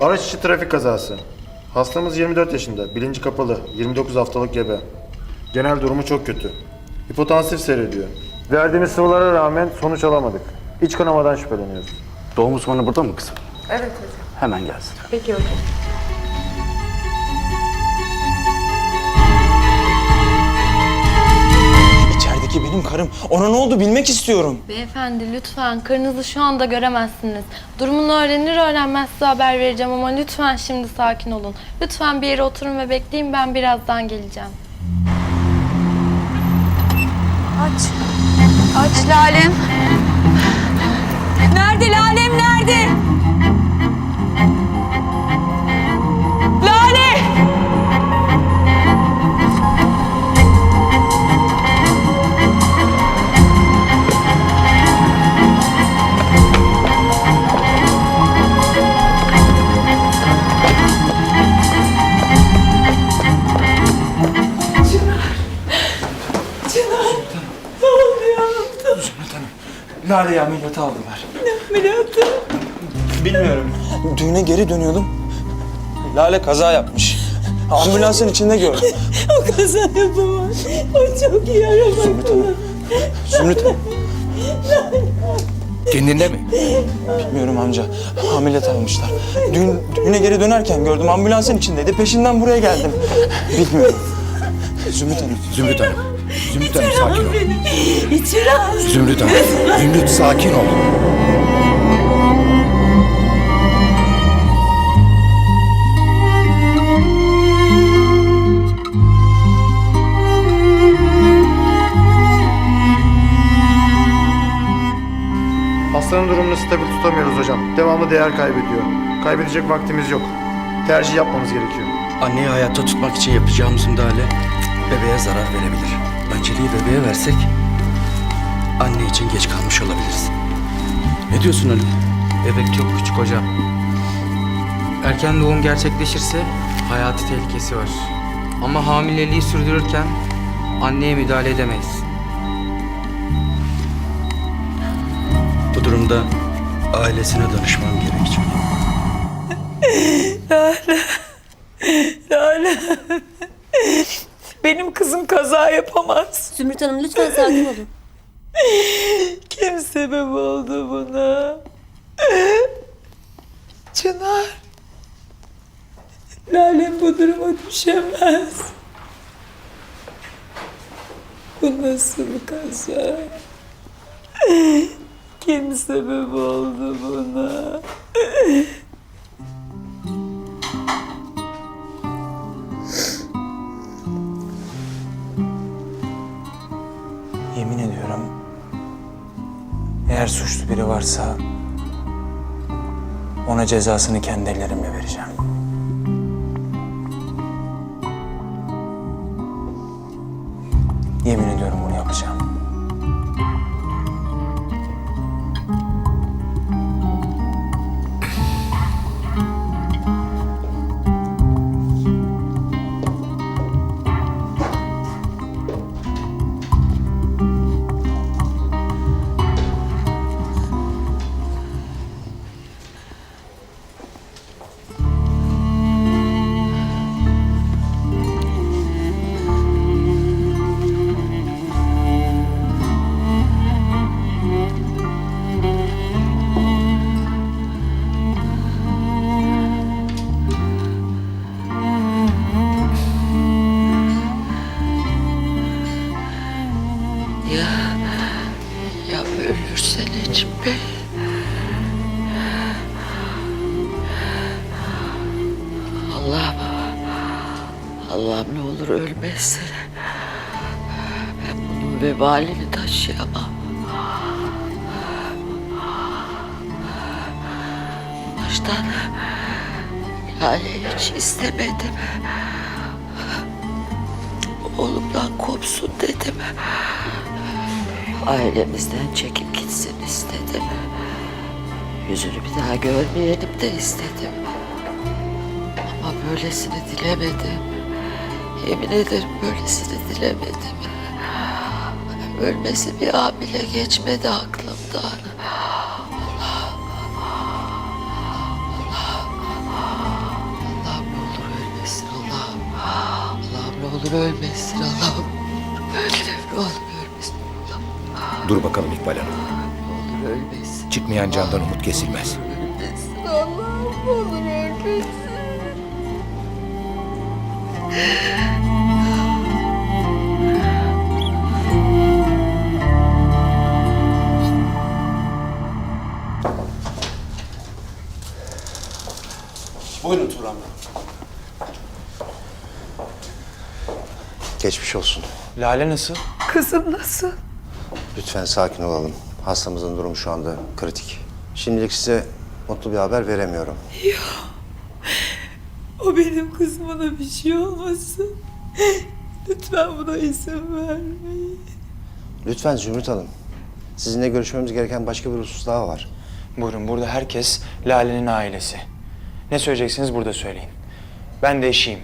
Araç içi trafik kazası. Hastamız 24 yaşında, bilinci kapalı, 29 haftalık gebe. Genel durumu çok kötü. Hipotansif seyrediyor. Verdiğimiz sıvılara rağmen sonuç alamadık. İç kanamadan şüpheleniyoruz. Doğum uzmanı burada mı kızım? Evet hocam. Hemen gelsin. Peki hocam. Benim karım. Ona ne oldu bilmek istiyorum. Beyefendi lütfen karınızı şu anda göremezsiniz. Durumunu öğrenir öğrenmez size haber vereceğim ama lütfen şimdi sakin olun. Lütfen bir yere oturun ve bekleyin ben birazdan geleceğim. Aç. Aç Lalem. Lale'yi ameliyata aldılar. Ne ameliyatı? Bilmiyorum. Düğüne geri dönüyordum. Lale kaza yapmış. Ambulansın içinde gördüm. O kaza yapamaz. O çok iyi araba kullanır. Zümrüt Kendinde mi? bilmiyorum amca. Ameliyat almışlar. Düğün, düğüne geri dönerken gördüm. Ambulansın içindeydi. Peşinden buraya geldim. Bilmiyorum. Zümrüt Hanım. Zümrüt Hanım. Zümrüt Hanım sakin ol. Al. Zümrüt Hanım. Zümrüt sakin ol. Hastanın durumunu stabil tutamıyoruz hocam. Devamlı değer kaybediyor. Kaybedecek vaktimiz yok. Tercih yapmamız gerekiyor. Anneyi hayatta tutmak için yapacağımız müdahale bebeğe zarar verebilir. Önceliği bebeğe versek anne için geç kalmış olabiliriz. Ne diyorsun Ali? Bebek çok küçük hocam. Erken doğum gerçekleşirse hayati tehlikesi var. Ama hamileliği sürdürürken anneye müdahale edemeyiz. Bu durumda ailesine danışmam gerekecek. Lale. Benim kızım kaza yapamaz. Zümrüt Hanım lütfen sakin olun. Kim sebep oldu buna? Çınar. Lalem bu duruma düşemez. Bu nasıl kaza? Kim sebep oldu buna? Eğer suçlu biri varsa ona cezasını kendi ellerimle vereceğim. Yemin ediyorum Allah'ım ne olur ölmesin. Ben bunun vebalini taşıyamam. Baştan Lale'yi hiç istemedim. Oğlumdan kopsun dedim. Ailemizden çekip gitsin istedim. Yüzünü bir daha görmeyelim de istedim. Ama böylesini dilemedim. Yemin ederim böylesini dilemedim. Ölmesi bir an bile geçmedi aklımdan. Allah, Allah, Allah ne olur ölmesin Allah. Allah ne olur ölmesin Allah. Ne olur ölmesin Dur bakalım İkbal Hanım. Olur ölmesin. Çıkmayan candan umut kesilmez. Buyurun Turan Bey. Geçmiş olsun. Lale nasıl? Kızım nasıl? Lütfen sakin olalım. Hastamızın durumu şu anda kritik. Şimdilik size mutlu bir haber veremiyorum. O benim kızıma da bir şey olmasın. Lütfen buna izin vermeyin. Lütfen Zümrüt Hanım. Sizinle görüşmemiz gereken başka bir husus daha var. Buyurun burada herkes Lale'nin ailesi. Ne söyleyeceksiniz burada söyleyin. Ben de eşiyim.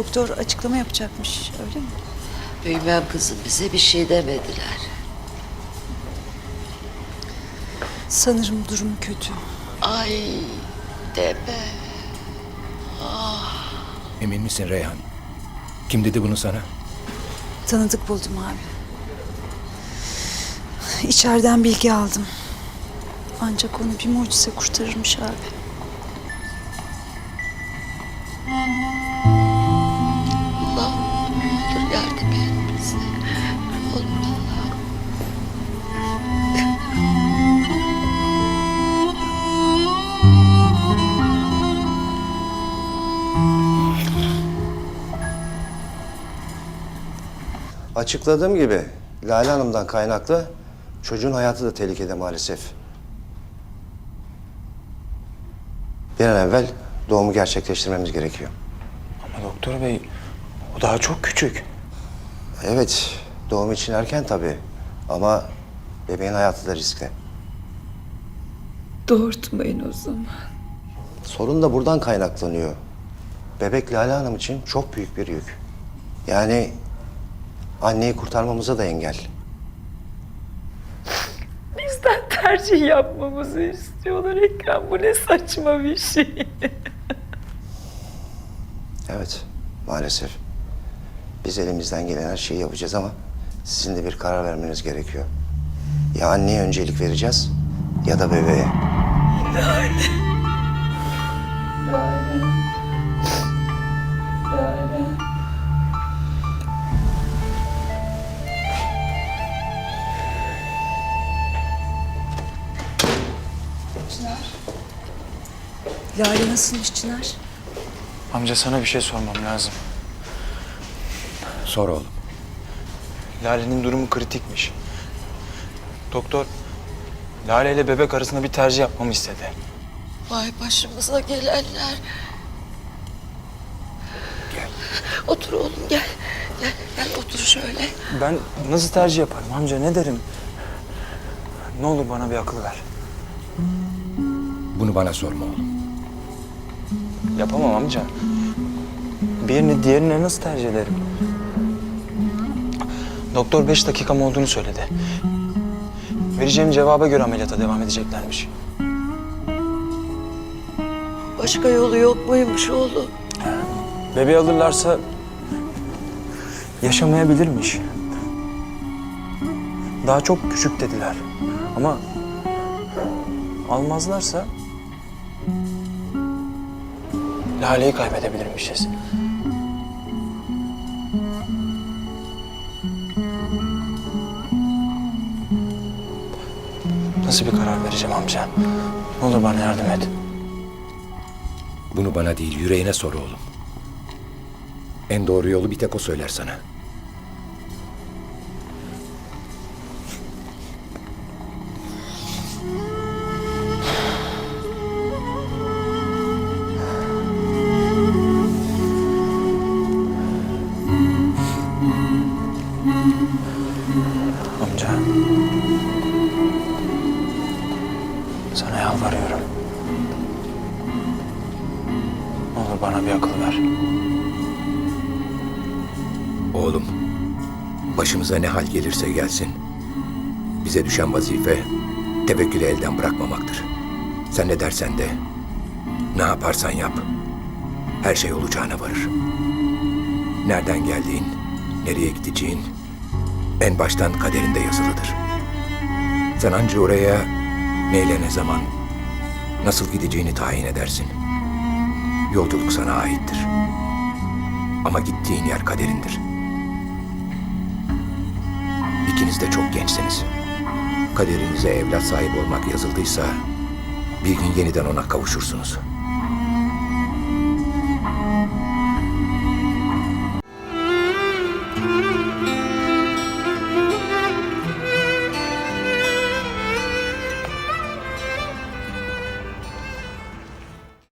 Doktor açıklama yapacakmış öyle mi? Bilmem kızım bize bir şey demediler. Sanırım durum kötü. Ay deme. Emin misin Reyhan? Kim dedi bunu sana? Tanıdık buldum abi. İçeriden bilgi aldım. Ancak onu bir mucize kurtarırmış abi. Açıkladığım gibi Lale Hanım'dan kaynaklı çocuğun hayatı da tehlikede maalesef. Bir an evvel doğumu gerçekleştirmemiz gerekiyor. Ama doktor bey o daha çok küçük. Evet, doğum için erken tabii. Ama bebeğin hayatı da riskli. Doğurtmayın o zaman. Sorun da buradan kaynaklanıyor. Bebek Lale Hanım için çok büyük bir yük. Yani anneyi kurtarmamıza da engel. Bizden tercih yapmamızı istiyorlar Ekrem. Bu ne saçma bir şey. Evet, maalesef. Biz elimizden gelen her şeyi yapacağız ama sizin de bir karar vermeniz gerekiyor. Ya anneye öncelik vereceğiz ya da bebeğe. Lale nasılmış Çınar? Amca sana bir şey sormam lazım. Sor oğlum. Lale'nin durumu kritikmiş. Doktor Lale ile bebek arasında bir tercih yapmamı istedi. Vay başımıza gelenler. Gel. Otur oğlum gel. Gel, gel otur şöyle. Ben nasıl tercih yaparım amca ne derim? Ne olur bana bir akıl ver. Bunu bana sorma oğlum. Yapamam amca. Birini diğerine nasıl tercih ederim? Doktor beş dakikam olduğunu söyledi. Vereceğim cevaba göre ameliyata devam edeceklermiş. Başka yolu yok muymuş oğlum? Bebeği alırlarsa yaşamayabilirmiş. Daha çok küçük dediler. Ama almazlarsa Lale'yi kaybedebilirmişiz. Nasıl bir karar vereceğim amca? Ne olur bana yardım et. Bunu bana değil yüreğine sor oğlum. En doğru yolu bir tek o söyler sana. Sana yalvarıyorum. Ne olur bana bir akıl ver. Oğlum, başımıza ne hal gelirse gelsin. Bize düşen vazife tevekkülü elden bırakmamaktır. Sen ne dersen de, ne yaparsan yap, her şey olacağına varır. Nereden geldiğin, nereye gideceğin en baştan kaderinde yazılıdır. Sen anca oraya neyle ne zaman, nasıl gideceğini tayin edersin. Yolculuk sana aittir. Ama gittiğin yer kaderindir. İkiniz de çok gençsiniz. Kaderinize evlat sahibi olmak yazıldıysa bir gün yeniden ona kavuşursunuz.